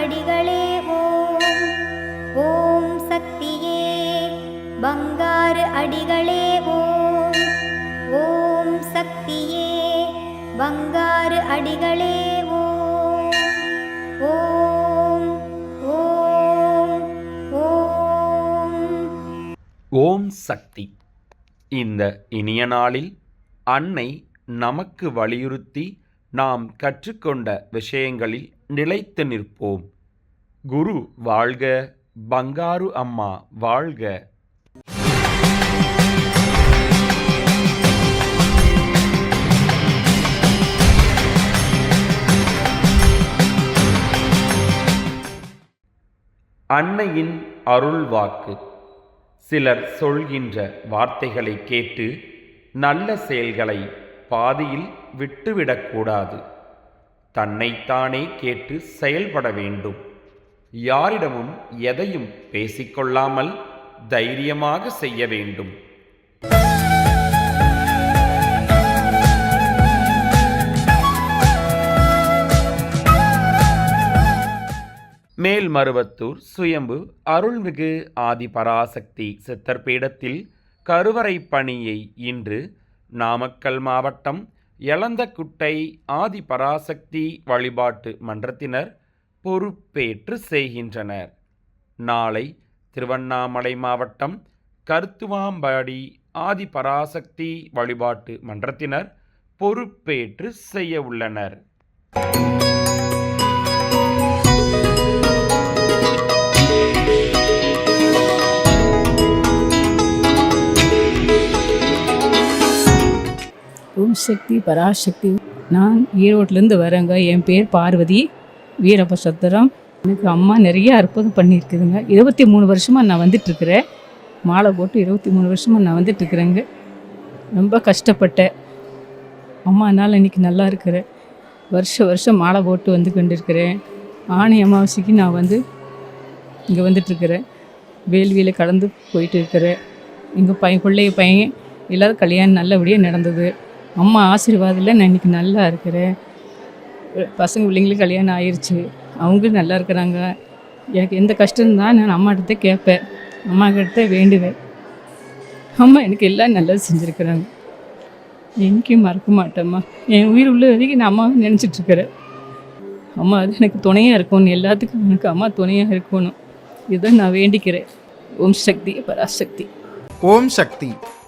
அடிகளே ஓம். ஓம் சக்தியே பங்காறு அடிகளே ஓம். ஓம் சக்தியே பங்காறு அடிகளே ஓம். ஓம் ஓம் ஓம். ஓம் சக்தி. இந்த இனிய நாளில் அன்னை நமக்கு வலியுறுத்தி நாம் கற்றுக்கொண்ட விஷயங்களில் நிலைத்து நிற்போம். குரு வாழ்க பங்காரு அம்மா வாழ்க. அன்னையின் அருள் வாக்கு. சிலர் சொல்கின்ற வார்த்தைகளை கேட்டு நல்ல செயல்களை பாதியில் விட்டுவிடக்கூடாது. தன்னைத்தானே கேட்டு செயல்பட வேண்டும். யாரிடமும் எதையும் பேசிக்கொள்ளாமல் தைரியமாக செய்ய வேண்டும். மேல்மருவத்தூர் சுயம்பு அருள்மிகு ஆதிபராசக்தி சித்தர்பீடத்தில் சித்தர் பீடத்தில் கருவறை பணியை இன்று நாமக்கல் மாவட்டம் எலந்தக்குட்டை ஆதிபராசக்தி வழிபாட்டு மன்றத்தினர் பொறுப்பேற்று செய்கின்றனர். நாளை திருவண்ணாமலை மாவட்டம் கருத்துவாம்பாடி ஆதிபராசக்தி வழிபாட்டு மன்றத்தினர் பொறுப்பேற்று செய்ய உள்ளனர். ஓம் சக்தி பராசக்தி. நான் ஈரோட்டிலேருந்து வரேங்க. என் பேர் பார்வதி. வீரப்ப சத்திரம் எனக்கு அம்மா நிறைய அற்புதம் பண்ணியிருக்குதுங்க. இருபத்தி மூணு வருஷமாக நான் வந்துட்டுருக்குறேன். மாலை போட்டு இருபத்தி மூணு வருஷமாக நான் வந்துட்டுருக்குறேங்க. ரொம்ப கஷ்டப்பட்டேன். அம்மானால் இன்னைக்கு நல்லா இருக்கிறேன். வருஷம் வருஷம் மாலை போட்டு வந்து கொண்டிருக்கிறேன். ஆணி அமாவாசைக்கு நான் வந்து இங்கே வந்துட்டுருக்குறேன். வேள்வியில் கலந்து போயிட்டு இருக்கிறேன் எங்கள் பையன் பிள்ளைய பையன் எல்லாரும் கல்யாணம் நல்லபடியாக நடந்தது. அம்மா ஆசீர்வாதத்தில் நான் இன்றைக்கி நல்லா இருக்கிறேன். பசங்க பிள்ளைங்களுக்கு கல்யாணம் ஆயிடுச்சு அவங்களும் நல்லா இருக்கிறாங்க. எனக்கு எந்த கஷ்டம் இருந்தால் நான் அம்மாகிட்ட கேட்பேன். அம்மா கிட்ட வேண்டுவேன். அம்மா எனக்கு எல்லாம் நல்லா செஞ்சுருக்குறாங்க. எங்கேயும் மறக்க மாட்டேம்மா. என் உயிர் உள்ள வரைக்கும் நான் அம்மாவை நினச்சிட்ருக்கிறேன் அம்மா அது எனக்கு துணையாக இருக்கணும். எல்லாத்துக்கும் எனக்கு அம்மா துணையாக இருக்கணும். இதை நான் வேண்டிக்கிறேன். ஓம் சக்தி பராசக்தி. ஓம் சக்தி.